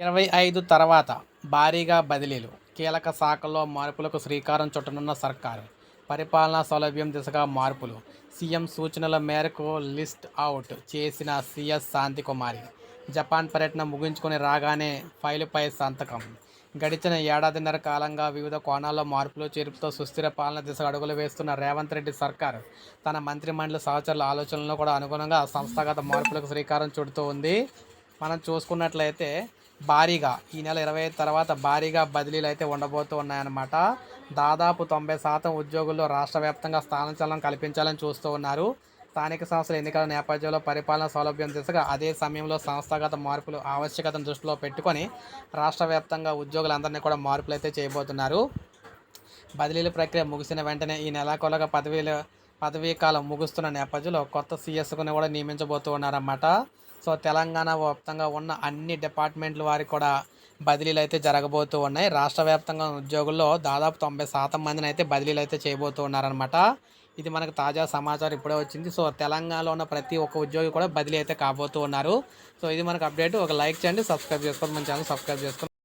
ఇరవై ఐదు తర్వాత భారీగా బదిలీలు. కీలక శాఖల్లో మార్పులకు శ్రీకారం చుట్టనున్న సర్కారు. పరిపాలనా సౌలభ్యం దిశగా మార్పులు. సీఎం సూచనల మేరకు లిస్ట్ అవుట్ చేసిన సిఎస్ శాంతికుమారి. జపాన్ పర్యటన ముగించుకొని రాగానే ఫైలుపై సంతకం. గడిచిన ఏడాదిన్నర కాలంగా వివిధ కోణాల్లో మార్పులు చేర్పుతో సుస్థిర పాలన దిశగా అడుగులు వేస్తున్న రేవంత్ రెడ్డి సర్కార్ తన మంత్రిమండలి సహచరుల ఆలోచనలను కూడా అనుగుణంగా సంస్థాగత మార్పులకు శ్రీకారం చుడుతూ ఉంది. మనం చూసుకున్నట్లయితే భారీగా. ఈ నెల ఇరవై తర్వాత భారీగా బదిలీలు అయితే ఉండబోతూ ఉన్నాయన్నమాట. దాదాపు తొంభై శాతం ఉద్యోగుల్లో రాష్ట్ర వ్యాప్తంగా స్థానచలనం కల్పించాలని చూస్తూ ఉన్నారు. స్థానిక సంస్థల ఎన్నికల నేపథ్యంలో పరిపాలన సౌలభ్యం దిశగా అదే సమయంలో సంస్థాగత మార్పులు ఆవశ్యకతను దృష్టిలో పెట్టుకొని రాష్ట్ర వ్యాప్తంగా ఉద్యోగులందరినీ కూడా మార్పులు అయితే చేయబోతున్నారు. బదిలీల ప్రక్రియ ముగిసిన వెంటనే ఈ నెలాఖరుగా పదవీలు పదవీ కాలం ముగుస్తున్న నేపథ్యంలో కొత్త సీఎస్కుని కూడా నియమించబోతూ ఉన్నారన్నమాట. సో తెలంగాణ వ్యాప్తంగా ఉన్న అన్ని డిపార్ట్మెంట్ల వారికి కూడా బదిలీలు అయితే జరగబోతూ ఉన్నాయి. రాష్ట్ర వ్యాప్తంగా ఉద్యోగుల్లో దాదాపు తొంభై శాతం మందిని అయితే బదిలీలు అయితే చేయబోతూ ఉన్నారనమాట ఇది మనకు తాజా సమాచారం ఇప్పుడే వచ్చింది. సో తెలంగాణలో ఉన్న ప్రతి ఒక్క ఉద్యోగి కూడా బదిలీ అయితే కాబోతూ ఉన్నారు. సో ఇది మనకు అప్డేట్. ఒక లైక్ చేయండి సబ్స్క్రైబ్ చేసుకోండి. మన ఛానల్ సబ్స్క్రైబ్ చేసుకోండి.